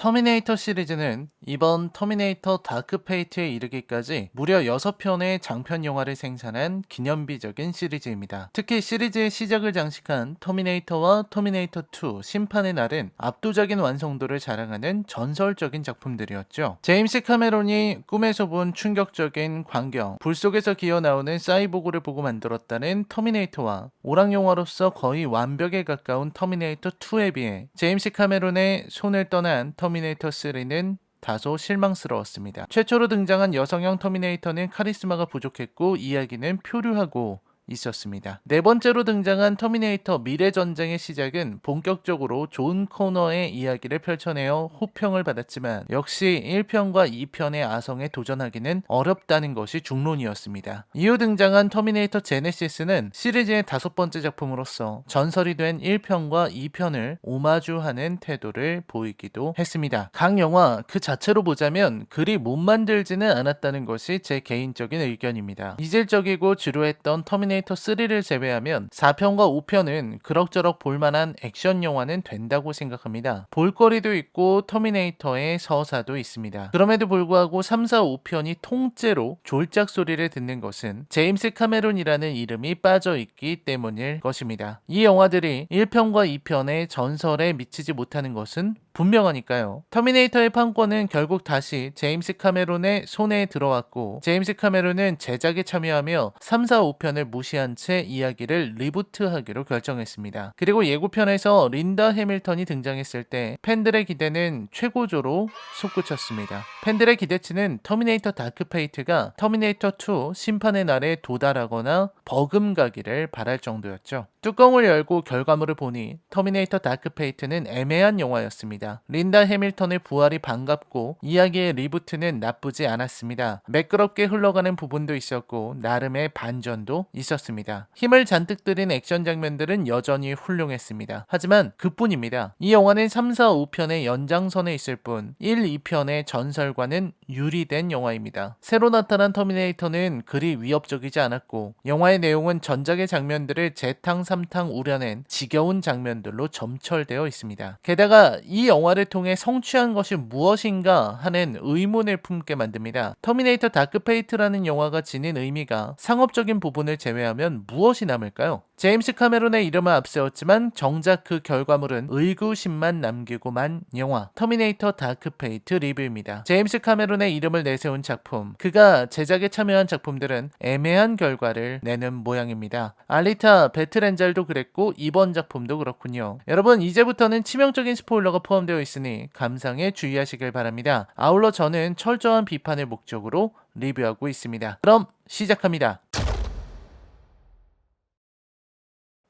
터미네이터 시리즈는 이번 터미네이터 다크 페이트에 이르기까지 무려 6편의 장편 영화를 생산한 기념비적인 시리즈입니다. 특히 시리즈의 시작을 장식한 터미네이터와 터미네이터 2 심판의 날은 압도적인 완성도를 자랑하는 전설적인 작품들이었죠. 제임스 카메론이 꿈에서 본 충격적인 광경, 불 속에서 기어 나오는 사이보그를 보고 만들었다는 터미네이터와 오락 영화로서 거의 완벽에 가까운 터미네이터 2에 비해 제임스 카메론의 손을 떠난 터미네이터 3는 다소 실망스러웠습니다. 최초로 등장한 여성형 터미네이터는 카리스마가 부족했고 이야기는 표류하고 있었습니다. 네 번째로 등장한 터미네이터 미래 전쟁의 시작은 본격적으로 존 코너의 이야기를 펼쳐내어 호평을 받았지만 역시 1편과 2편의 아성에 도전하기는 어렵다는 것이 중론이었습니다. 이후 등장한 터미네이터 제네시스는 시리즈의 다섯 번째 작품으로서 전설이 된 1편과 2편을 오마주하는 태도를 보이기도 했습니다. 각 영화 그 자체로 보자면 그리 못 만들지는 않았다는 것이 제 개인적인 의견입니다. 이질적이고 지루했던 터미네이터 터미네이터 3를 제외하면 4편과 5편은 그럭저럭 볼만한 액션 영화는 된다고 생각합니다. 볼거리도 있고 터미네이터의 서사도 있습니다. 그럼에도 불구하고 3, 4, 5편이 통째로 졸작 소리를 듣는 것은 제임스 카메론이라는 이름이 빠져 있기 때문일 것입니다. 이 영화들이 1편과 2편의 전설에 미치지 못하는 것은 분명하니까요. 터미네이터의 판권은 결국 다시 제임스 카메론의 손에 들어왔고 제임스 카메론은 제작에 참여하며 3, 4, 5편을 무시한 채 이야기를 리부트하기로 결정했습니다. 그리고 예고편에서 린다 해밀턴이 등장했을 때 팬들의 기대는 최고조로 솟구쳤습니다. 팬들의 기대치는 터미네이터 다크 페이트가 터미네이터 2 심판의 날에 도달하거나 버금가기를 바랄 정도였죠. 뚜껑을 열고 결과물을 보니 터미네이터 다크 페이트는 애매한 영화였습니다. 린다 해밀턴의 부활이 반갑고 이야기의 리부트는 나쁘지 않았습니다. 매끄럽게 흘러가는 부분도 있었고 나름의 반전도 있었습니다. 힘을 잔뜩 들인 액션 장면들은 여전히 훌륭했습니다. 하지만 그뿐입니다. 이 영화는 3, 4, 5편의 연장선에 있을 뿐 1, 2편의 전설과는 유리된 영화입니다. 새로 나타난 터미네이터는 그리 위협적이지 않았고 영화의 내용은 전작의 장면들을 재탕 삼탕 우려낸 지겨운 장면들로 점철되어 있습니다. 게다가 이 영화를 통해 성취한 것이 무엇인가 하는 의문을 품게 만듭니다. 터미네이터 다크페이트라는 영화가 지닌 의미가 상업적인 부분을 제외하면 무엇이 남을까요? 제임스 카메론의 이름을 앞세웠지만 정작 그 결과물은 의구심만 남기고만 영화 터미네이터 다크페이트 리뷰입니다. 제임스 카메론의 이름을 내세운 작품, 그가 제작에 참여한 작품들은 애매한 결과를 내는 모양입니다. 알리타 베트렌젤도 그랬고 이번 작품도 그렇군요. 여러분 이제부터는 치명적인 스포일러가 포함 되어 있으니 감상에 주의하시길 바랍니다. 아울러 저는 철저한 비판을 목적으로 리뷰하고 있습니다. 그럼 시작합니다.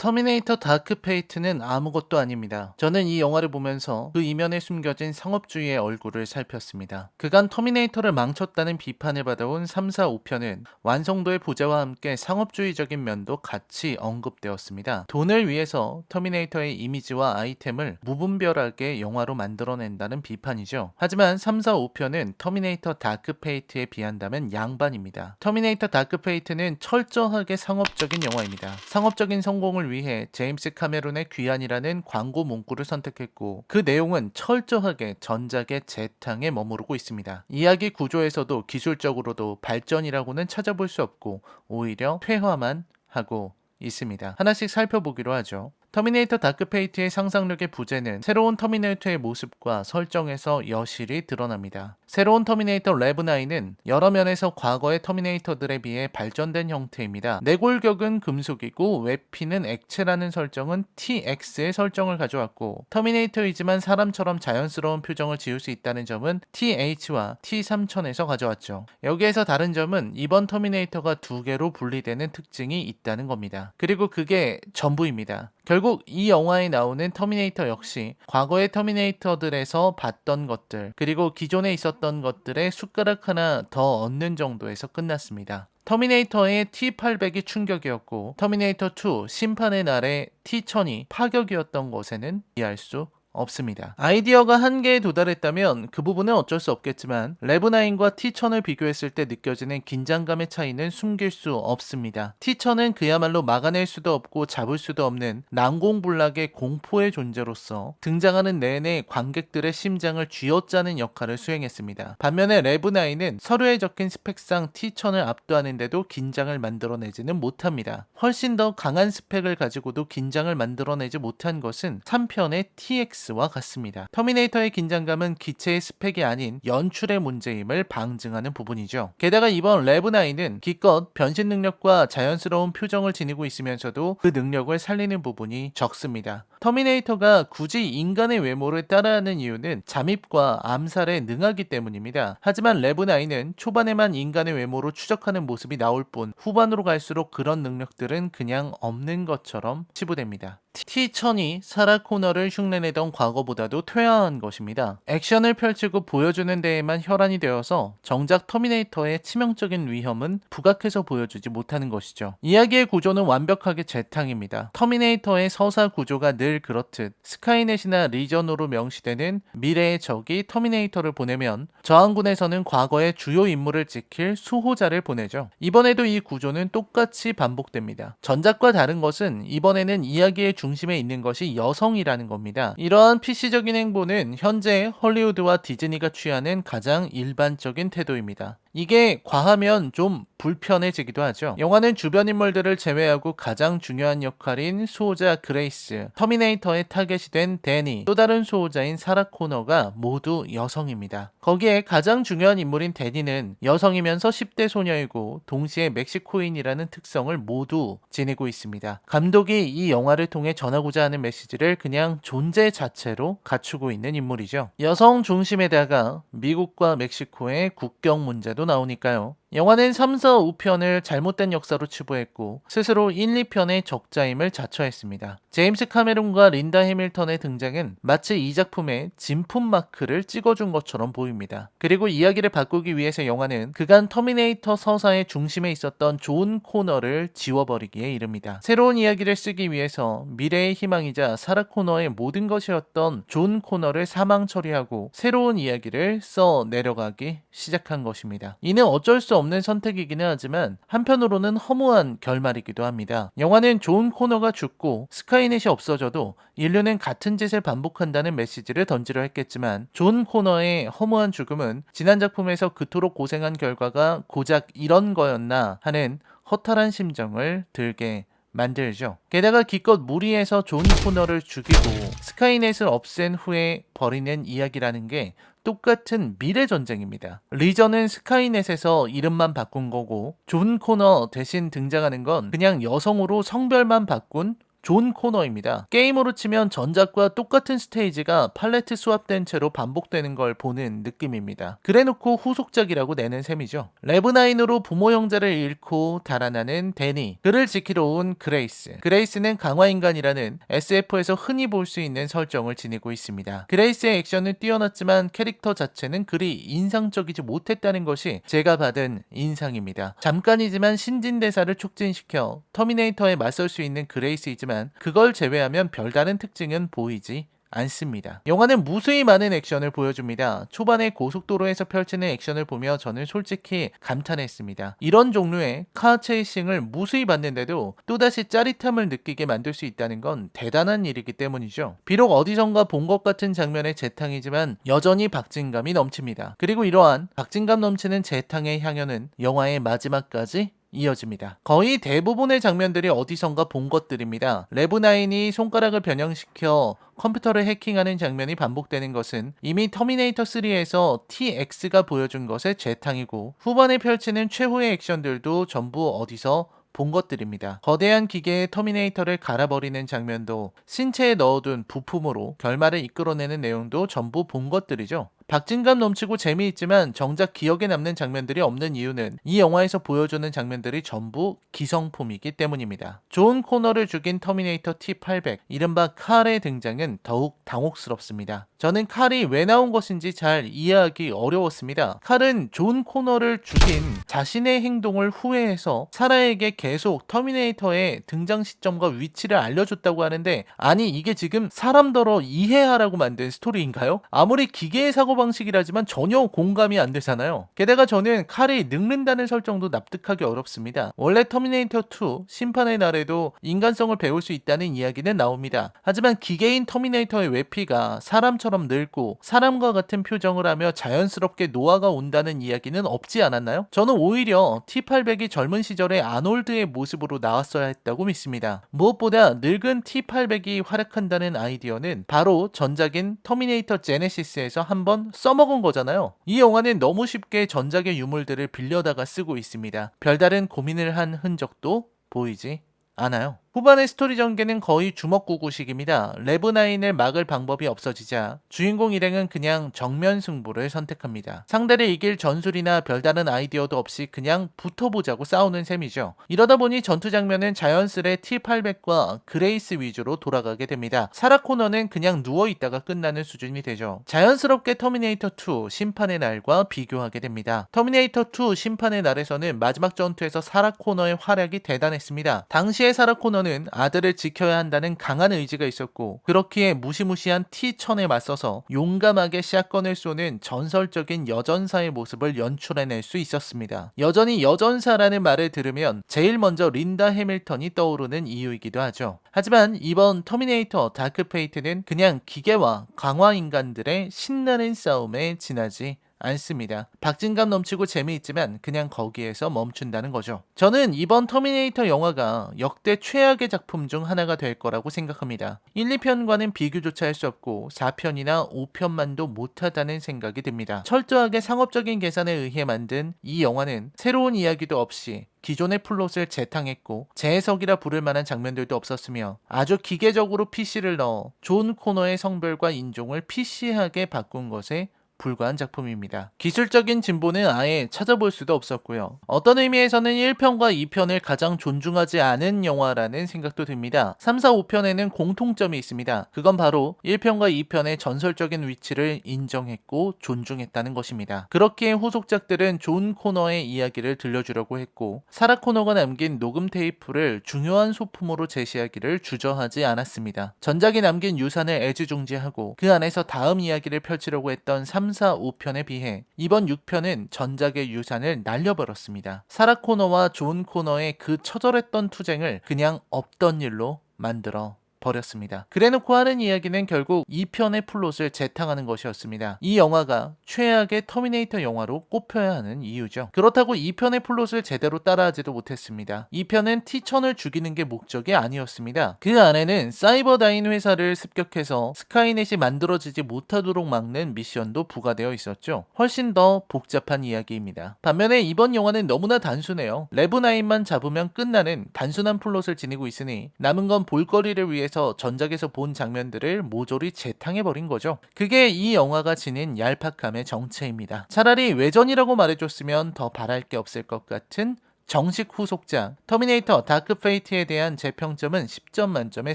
터미네이터 다크 페이트는 아무것도 아닙니다. 저는 이 영화를 보면서 그 이면에 숨겨진 상업주의의 얼굴을 살폈습니다. 그간 터미네이터를 망쳤다는 비판을 받아온 3, 4, 5편은 완성도의 부재와 함께 상업주의적인 면도 같이 언급되었습니다. 돈을 위해서 터미네이터의 이미지와 아이템을 무분별하게 영화로 만들어낸다는 비판이죠. 하지만 3, 4, 5편은 터미네이터 다크 페이트에 비한다면 양반입니다. 터미네이터 다크 페이트는 철저하게 상업적인 영화입니다. 상업적인 성공을 위해 제임스 카메론의 귀환이라는 광고 문구를 선택했고 그 내용은 철저하게 전작의 재탕에 머무르고 있습니다. 이야기 구조에서도 기술적으로도 발전이라고는 찾아볼 수 없고 오히려 퇴화만 하고 있습니다. 하나씩 살펴보기로 하죠. 터미네이터 다크페이트의 상상력의 부재는 새로운 터미네이터의 모습과 설정에서 여실히 드러납니다. 새로운 터미네이터 레브9은 여러 면에서 과거의 터미네이터들에 비해 발전된 형태입니다. 내골격은 금속이고 외피는 액체라는 설정은 TX의 설정을 가져왔고 터미네이터이지만 사람처럼 자연스러운 표정을 지을 수 있다는 점은 TH와 T3000에서 가져왔죠. 여기에서 다른 점은 이번 터미네이터가 두 개로 분리되는 특징이 있다는 겁니다. 그리고 그게 전부입니다. 결국 이 영화에 나오는 터미네이터 역시 과거의 터미네이터들에서 봤던 것들 그리고 기존에 있었던 것들의 숟가락 하나 더 얻는 정도에서 끝났습니다. 터미네이터의 T800이 충격이었고 터미네이터 2 심판의 날의 T1000이 파격이었던 것에는 이해할 수 없습니다. 아이디어가 한계에 도달했다면 그 부분은 어쩔 수 없겠지만 레브나인과 티천을 비교했을 때 느껴지는 긴장감의 차이는 숨길 수 없습니다. 티천은 그야말로 막아낼 수도 없고 잡을 수도 없는 난공불락의 공포의 존재로서 등장하는 내내 관객들의 심장을 쥐어짜는 역할을 수행했습니다. 반면에 레브나인은 서류에 적힌 스펙상 티천을 압도하는데도 긴장을 만들어내지는 못합니다. 훨씬 더 강한 스펙을 가지고도 긴장을 만들어내지 못한 것은 3편의 TX 와 같습니다. 터미네이터의 긴장감은 기체의 스펙이 아닌 연출의 문제임을 방증하는 부분이죠. 게다가 이번 레브나인은 기껏 변신 능력과 자연스러운 표정을 지니고 있으면서도 그 능력을 살리는 부분이 적습니다. 터미네이터가 굳이 인간의 외모를 따라하는 이유는 잠입과 암살에 능하기 때문입니다. 하지만 레브나인은 초반에만 인간의 외모로 추적하는 모습이 나올 뿐 후반으로 갈수록 그런 능력들은 그냥 없는 것처럼 치부됩니다. T-1000이 사라 코너를 흉내내던 과거보다도 퇴화한 것입니다. 액션을 펼치고 보여주는 데에만 혈안이 되어서 정작 터미네이터의 치명적인 위험은 부각해서 보여주지 못하는 것이죠. 이야기의 구조는 완벽하게 재탕입니다. 터미네이터의 서사 구조가 늘 그렇듯 스카이넷이나 리전으로 명시되는 미래의 적이 터미네이터를 보내면 저항군에서는 과거의 주요 인물을 지킬 수호자를 보내죠. 이번에도 이 구조는 똑같이 반복됩니다. 전작과 다른 것은 이번에는 이야기의 중심에 있는 것이 여성이라는 겁니다. 이러한 PC적인 행보는 현재 헐리우드와 디즈니가 취하는 가장 일반적인 태도입니다. 이게 과하면 좀 불편해지기도 하죠. 영화는 주변 인물들을 제외하고 가장 중요한 역할인 수호자 그레이스, 터미네이터의 타겟이 된 데니, 또 다른 수호자인 사라 코너가 모두 여성입니다. 거기에 가장 중요한 인물인 데니는 여성이면서 10대 소녀이고 동시에 멕시코인이라는 특성을 모두 지니고 있습니다. 감독이 이 영화를 통해 전하고자 하는 메시지를 그냥 존재 자체로 갖추고 있는 인물이죠. 여성 중심에다가 미국과 멕시코의 국경 문제도 나오니까요. 영화는 3, 4, 5편을 잘못된 역사로 치부했고 스스로 1, 2편의 적자임을 자처했습니다. 제임스 카메론과 린다 해밀턴의 등장은 마치 이 작품에 진품 마크를 찍어준 것처럼 보입니다. 그리고 이야기를 바꾸기 위해서 영화는 그간 터미네이터 서사의 중심에 있었던 존 코너를 지워버리기에 이릅니다. 새로운 이야기를 쓰기 위해서 미래의 희망이자 사라 코너의 모든 것이었던 존 코너를 사망 처리하고 새로운 이야기를 써 내려가기 시작한 것입니다. 이는 어쩔 수 없는 선택이기는 하지만 한편으로는 허무한 결말이기도 합니다. 영화는 좋은 코너가 죽고 스카이넷이 없어져도 인류는 같은 짓을 반복한다는 메시지를 던지려 했겠지만 존 코너의 허무한 죽음은 지난 작품에서 그토록 고생한 결과가 고작 이런 거였나 하는 허탈한 심정을 들게 만들죠. 게다가 기껏 무리해서 존 코너를 죽이고 스카이넷을 없앤 후에 벌이는 이야기라는 게 똑같은 미래 전쟁입니다. 리전은 스카이넷에서 이름만 바꾼 거고 존 코너 대신 등장하는 건 그냥 여성으로 성별만 바꾼 존 코너입니다. 게임으로 치면 전작과 똑같은 스테이지가 팔레트 수합된 채로 반복되는 걸 보는 느낌입니다. 그래놓고 후속작이라고 내는 셈이죠. 레브나인으로 부모 형제를 잃고 달아나는 데니, 그를 지키러 온 그레이스. 그레이스는 강화인간이라는 SF에서 흔히 볼 수 있는 설정을 지니고 있습니다. 그레이스의 액션은 뛰어났지만 캐릭터 자체는 그리 인상적이지 못했다는 것이 제가 받은 인상입니다. 잠깐이지만 신진 대사를 촉진시켜 터미네이터에 맞설 수 있는 그레이스이지만 하지만 그걸 제외하면 별다른 특징은 보이지 않습니다. 영화는 무수히 많은 액션을 보여줍니다. 초반에 고속도로에서 펼치는 액션을 보며 저는 솔직히 감탄했습니다. 이런 종류의 카 체이싱을 무수히 봤는데도 또다시 짜릿함을 느끼게 만들 수 있다는 건 대단한 일이기 때문이죠. 비록 어디선가 본 것 같은 장면의 재탕이지만 여전히 박진감이 넘칩니다. 그리고 이러한 박진감 넘치는 재탕의 향연은 영화의 마지막까지 이어집니다. 거의 대부분의 장면들이 어디선가 본 것들입니다. 레브나인이 손가락을 변형시켜 컴퓨터를 해킹하는 장면이 반복되는 것은 이미 터미네이터 3에서 TX가 보여준 것의 재탕이고 후반에 펼치는 최후의 액션들도 전부 어디서 본 것들입니다. 거대한 기계의 터미네이터를 갈아버리는 장면도 신체에 넣어둔 부품으로 결말을 이끌어내는 내용도 전부 본 것들이죠. 박진감 넘치고 재미있지만 정작 기억에 남는 장면들이 없는 이유는 이 영화에서 보여주는 장면들이 전부 기성품이기 때문입니다. 좋은 코너를 죽인 터미네이터 T800, 이른바 칼의 등장은 더욱 당혹스럽습니다. 저는 칼이 왜 나온 것인지 잘 이해하기 어려웠습니다. 칼은 존 코너를 죽인 자신의 행동을 후회해서 사라에게 계속 터미네이터의 등장 시점과 위치를 알려줬다고 하는데 아니 이게 지금 사람더러 이해하라고 만든 스토리인가요? 아무리 기계의 사고 방식이라지만 전혀 공감이 안 되잖아요. 게다가 저는 칼이 늙는다는 설정도 납득하기 어렵습니다. 원래 터미네이터 2 심판의 날에도 인간성을 배울 수 있다는 이야기는 나옵니다. 하지만 기계인 터미네이터의 외피가 사람처럼 늙고 사람과 같은 표정을 하며 자연스럽게 노화가 온다는 이야기는 없지 않았나요? 저는 오히려 T800이 젊은 시절의 아놀드의 모습으로 나왔어야 했다고 믿습니다. 무엇보다 늙은 T800이 활약한다는 아이디어는 바로 전작인 터미네이터 제네시스에서 한번 써먹은 거잖아요. 이 영화는 너무 쉽게 전작의 유물들을 빌려다가 쓰고 있습니다. 별다른 고민을 한 흔적도 보이지 않아요. 후반의 스토리 전개는 거의 주먹구구식입니다. 레브나인을 막을 방법이 없어지자 주인공 일행은 그냥 정면 승부를 선택합니다. 상대를 이길 전술이나 별다른 아이디어도 없이 그냥 붙어보자고 싸우는 셈이죠. 이러다 보니 전투 장면은 자연스레 T800과 그레이스 위주로 돌아가게 됩니다. 사라 코너는 그냥 누워있다가 끝나는 수준이 되죠. 자연스럽게 터미네이터 2 심판의 날과 비교하게 됩니다. 터미네이터 2 심판의 날에서는 마지막 전투에서 사라 코너의 활약이 대단했습니다. 당시의 사라 코너 코너는 아들을 지켜야 한다는 강한 의지가 있었고 그렇기에 무시무시한 T천에 맞서서 용감하게 샷건을 쏘는 전설적인 여전사의 모습을 연출해낼 수 있었습니다. 여전히 여전사라는 말을 들으면 제일 먼저 린다 해밀턴이 떠오르는 이유이기도 하죠. 하지만 이번 터미네이터 다크페이트는 그냥 기계와 강화 인간들의 신나는 싸움에 지나지 않습니다. 박진감 넘치고 재미있지만 그냥 거기에서 멈춘다는 거죠. 저는 이번 터미네이터 영화가 역대 최악의 작품 중 하나가 될 거라고 생각합니다. 1, 2편과는 비교조차 할 수 없고 4편이나 5편만도 못하다는 생각이 듭니다. 철저하게 상업적인 계산에 의해 만든 이 영화는 새로운 이야기도 없이 기존의 플롯을 재탕했고 재해석이라 부를 만한 장면들도 없었으며 아주 기계적으로 PC를 넣어 존 코너의 성별과 인종을 PC하게 바꾼 것에 불과한 작품입니다. 기술적인 진보는 아예 찾아볼 수도 없었고요. 어떤 의미에서는 1편과 2편을 가장 존중하지 않은 영화라는 생각도 듭니다. 3, 4, 5편에는 공통점이 있습니다. 그건 바로 1편과 2편의 전설적인 위치를 인정했고 존중했다는 것입니다. 그렇기에 후속작들은 존 코너의 이야기를 들려주려고 했고 사라 코너가 남긴 녹음 테이프를 중요한 소품으로 제시하기를 주저하지 않았습니다. 전작이 남긴 유산을 애지중지하고 그 안에서 다음 이야기를 펼치려고 했던 3, 3, 4, 5편에 비해 이번 6편은 전작의 유산을 날려버렸습니다. 사라 코너와 존 코너의 그 처절했던 투쟁을 그냥 없던 일로 만들어 버렸습니다. 그래놓고 하는 이야기는 결국 2편의 플롯을 재탕하는 것이었습니다. 이 영화가 최악의 터미네이터 영화로 꼽혀야 하는 이유죠. 그렇다고 2편의 플롯을 제대로 따라하지도 못했습니다. 2편은 티천을 죽이는 게 목적이 아니었습니다. 그 안에는 사이버다인 회사를 습격해서 스카이넷이 만들어지지 못하도록 막는 미션도 부과되어 있었죠. 훨씬 더 복잡한 이야기입니다. 반면에 이번 영화는 너무나 단순해요. 레브나인만 잡으면 끝나는 단순한 플롯을 지니고 있으니 남은 건 볼거리를 위해 영화에서 전작에서 본 장면들을 모조리 재탕해 버린 거죠. 그게 이 영화가 지닌 얄팍함의 정체입니다. 차라리 외전이라고 말해줬으면 더 바랄 게 없을 것 같은 정식 후속작 터미네이터 다크 페이트에 대한 제 평점은 10점 만점에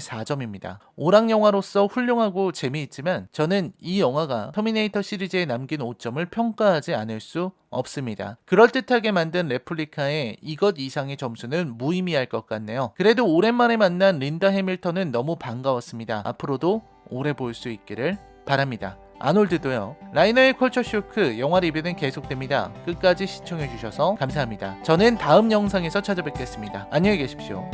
4점입니다. 오락 영화로서 훌륭하고 재미있지만 저는 이 영화가 터미네이터 시리즈에 남긴 5점을 평가하지 않을 수 없습니다. 그럴듯하게 만든 레플리카의 이것 이상의 점수는 무의미할 것 같네요. 그래도 오랜만에 만난 린다 해밀턴은 너무 반가웠습니다. 앞으로도 오래 볼 수 있기를 바랍니다. 아놀드도요. 라이너의 컬처 쇼크 영화 리뷰는 계속됩니다. 끝까지 시청해주셔서 감사합니다. 저는 다음 영상에서 찾아뵙겠습니다. 안녕히 계십시오.